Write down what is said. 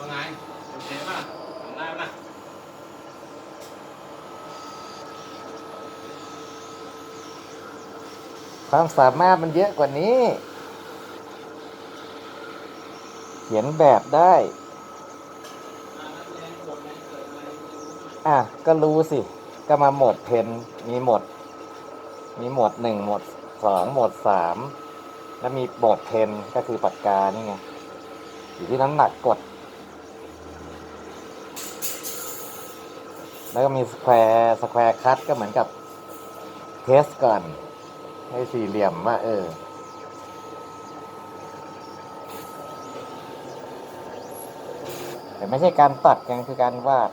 ว่าไงโอเคป่ะทำได้ป่ะความสามารถมันเยอะกว่านี้ เขียนแบบได้ อะ ก็รู้สิ ก็มาหมดเพนมีหมด มีหมดหนึ่งหมดสองหมดสามแล้วมีโหมดเพนก็คือปากกานี่ไง อยู่ที่น้ำหนักกด แล้วก็มีสแควร์สแควร์คัตก็เหมือนกับเทสก่อนให้สี่เหลี่ยมว่าเออ แต่ไม่ใช่การตัดกันคือการวาด